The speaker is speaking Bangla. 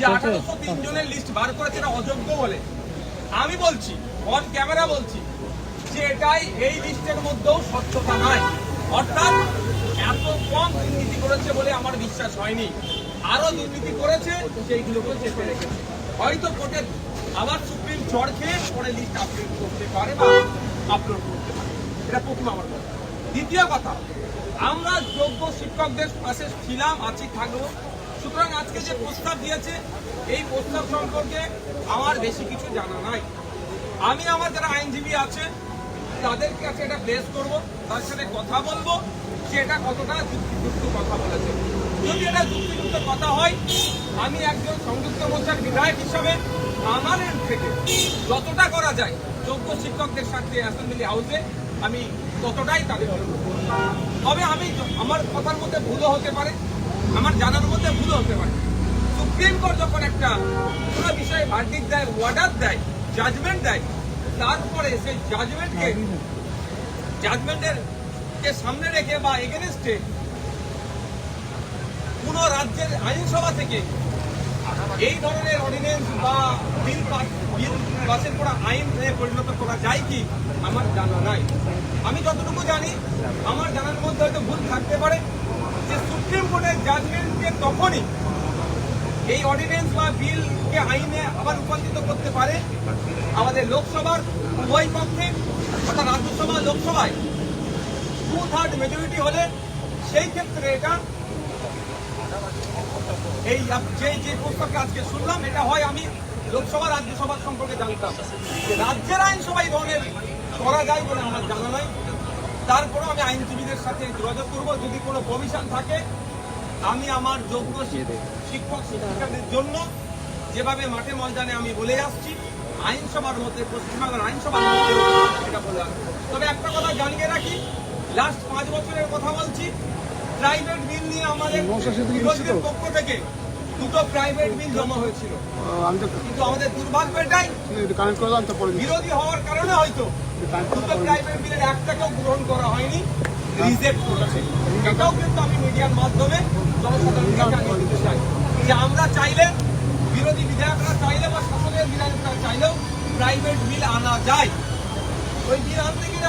যে লিস্ট বার করেছে এটা অযোগ্য বলে। আমি বলছি অন ক্যামেরা বলছি, যে এটাই এই লিস্টের মধ্যেও স্বচ্ছতা নাই অর্থাৎ এত কম দুর্নীতি করেছে বলে আমার বিশ্বাস হয়নি। আরও দুর্নীতি করেছে সেইগুলোকে চেপে রেখেছে। হয়তো কোর্টে আবার সুপ্রিম চড় খেয়ে পরে লিস্ট আপলোড করতে পারে বা আপলোড করতে পারে। এটা প্রথম আমার কথা। দ্বিতীয় কথা, আমরা যোগ্য শিক্ষকদের পাশে ছিলাম, আছি, থাকব। সুতরাং আজকে যে প্রস্তাব দিয়েছে, এই প্রস্তাব সম্পর্কে আমার বেশি কিছু জানা নাই আমি আমার যারা আইনজীবী আছে, তাদের কাছে এটা প্লেস করব তার সাথে কথা বলব যে এটা কতটা যুক্তিযুক্ত কথা বলেছে যদি এটা যুক্তিযুক্ত কথা হয়, আমি একজন সংযুক্ত মোর্চার বিধায়ক হিসাবে আমার থেকে যতটা করা যায়, যোগ্য শিক্ষকদের সাথে অ্যাসেম্বলি হাউসে আমি ততটাই তাদের। তবে আমি আমার কথার মধ্যে ভুলও হতে পারে আমার জানার মধ্যে ভুল হতে পারে। সুপ্রিম কোর্ট যখন একটা কোনো বিষয়ে ভার্ডিক দেয় অর্ডার দেয় জাজমেন্ট দেয়, তারপরে সেই জাজমেন্টকে জাজমেন্টের কে সামনে রেখে বা এগেনস্টে কোন রাজ্যের আইনসভা থেকে এই ধরনের অর্ডিনেন্স বা বিল বিল পাসের করা আইন হয়ে পরিণত করা যায় কি? আমার জানা নাই। আমি যতটুকু জানি, আমার জানার মধ্যে হয়তো ভুল থাকতে পারে। যে সুপ্রিম কোর্টের জাজমেন্টকে তখনই এই অর্ডিনেন্স বা বিলকে আইনে আবার রূপান্তরিত করতে পারে আমাদের লোকসভার, উভয় পক্ষে, অর্থাৎ রাজ্যসভা, লোকসভায়। টু থার্ড মেজরিটি হলে সেই ক্ষেত্রে এটা এই যে যে প্রস্তাবকে আজকে শুনলাম, এটা হয় আমি লোকসভা, রাজ্যসভা সম্পর্কে জানতাম। রাজ্যের আইনসভা এই ধরনের করা যায় বলে আমার জানা নাই। তারপরেও আমি আইনজীবীদের সাথে যোগাযোগ করব। যদি কোনো কমিশন থাকে আমি আমার যোগ্য শিক্ষক শিক্ষিকাদের জন্য যেভাবে মাঠে ময়দানে আমি বলে আসছি আইনসভার মধ্যে পশ্চিমবাংলার আইনসভার মধ্যে এটা বলে তবে একটা কথা জানিয়ে রাখি লাস্ট পাঁচ বছরের কথা বলছি প্রাইভেট বিল নিয়ে আমাদের বিরোধীদের পক্ষ থেকে দুটো প্রাইভেট বিল জমা হয়েছিল। কিন্তু আমাদের দুর্ভাগ্য এটাই বিরোধী হওয়ার কারণে হয়তো দুটো প্রাইভেট বিলের একটাকেও গ্রহণ করা হয়নি রিজেক্ট করেছে এটাও কিন্তু আমি মিডিয়ার মাধ্যমে জনসাধারণের কাছে আমি দিতে চাই। যে আমরা চাইলে বিরোধী বিধায়করা চাইলে বা শাসকের বিধায়করা চাইলেও প্রাইভেট বিল আনা যায়। ওই বিল আনতে গেলে